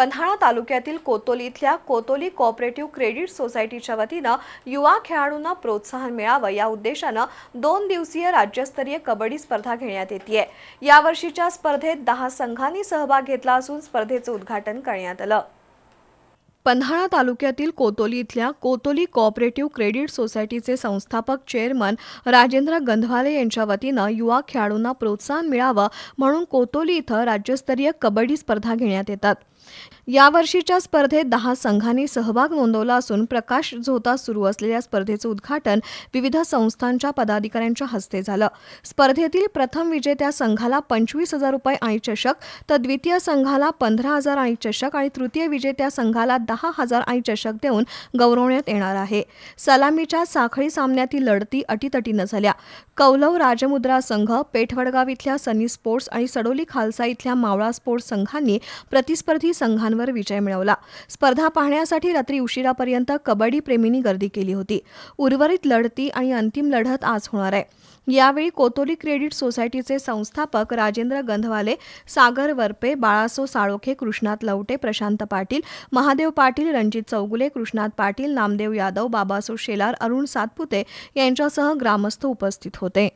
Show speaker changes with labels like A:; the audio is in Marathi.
A: पन्हाळा तालुक्यातील कोतोली इथल्या कोतोली कोऑपरेटिव्ह क्रेडिट सोसायटीच्या वतीनं युवा खेळाडूंना प्रोत्साहन मिळावं या उद्देशानं दोन दिवसीय राज्यस्तरीय कबड्डी स्पर्धा घेण्यात येते यावर्षीच्या स्पर्धेत दहा संघांनी सहभाग घेतला असून स्पर्धेचं उद्घाटन करण्यात आलं. पन्हाळा तालुक्यातील कोतोली इथल्या कोतोली कोऑपरेटिव्ह क्रेडिट सोसायटीचे संस्थापक चेअरमन राजेंद्र गंधवाले यांच्या वतीनं युवा खेळाडूंना प्रोत्साहन मिळावं म्हणून कोतोली इथं राज्यस्तरीय कबड्डी स्पर्धा घेण्यात येतात. यावर्षीच्या स्पर्धेत दहा संघांनी सहभाग नोंदवला असून प्रकाश झोता सुरू असलेल्या स्पर्धेचं उद्घाटन विविध संस्थांच्या पदाधिकाऱ्यांच्या हस्ते झालं. स्पर्धेतील प्रथम विजेत्या संघाला पंचवीस हजार रुपये आणि चषक तर द्वितीय संघाला पंधरा हजार आणि चषक आणि तृतीय विजेत्या संघाला दहा हजार आणि चषक देऊन गौरवण्यात येणार आहे. सलामीच्या साखळी सामन्यातील लढती अटीतटीनं झाल्या. कौलव राजमुद्रा संघ पेठवडगाव इथल्या सनी स्पोर्ट्स आणि सडोली खालसा इथल्या मावळा स्पोर्ट्स संघांनी प्रतिस्पर्धी संघांवर विजय मिळवला. स्पर्धा पाहण्यासाठी रात्री उशिरापर्यंत कबड्डी प्रेमींनी गर्दी केली होती. उर्वरित लढती आणि अंतिम लढत आज होणार आहे. यावेळी कोतोली क्रेडिट सोसायटीचे संस्थापक राजेंद्र गंधवाले सागर वरपे बाळासो साळोखे कृष्णात लवटे प्रशांत पाटील महादेव पाटील रणजित चौगुले कृष्णात पाटील नामदेव यादव बाबासो शेलार अरुण सातपुते यांच्यासह ग्रामस्थ उपस्थित होते.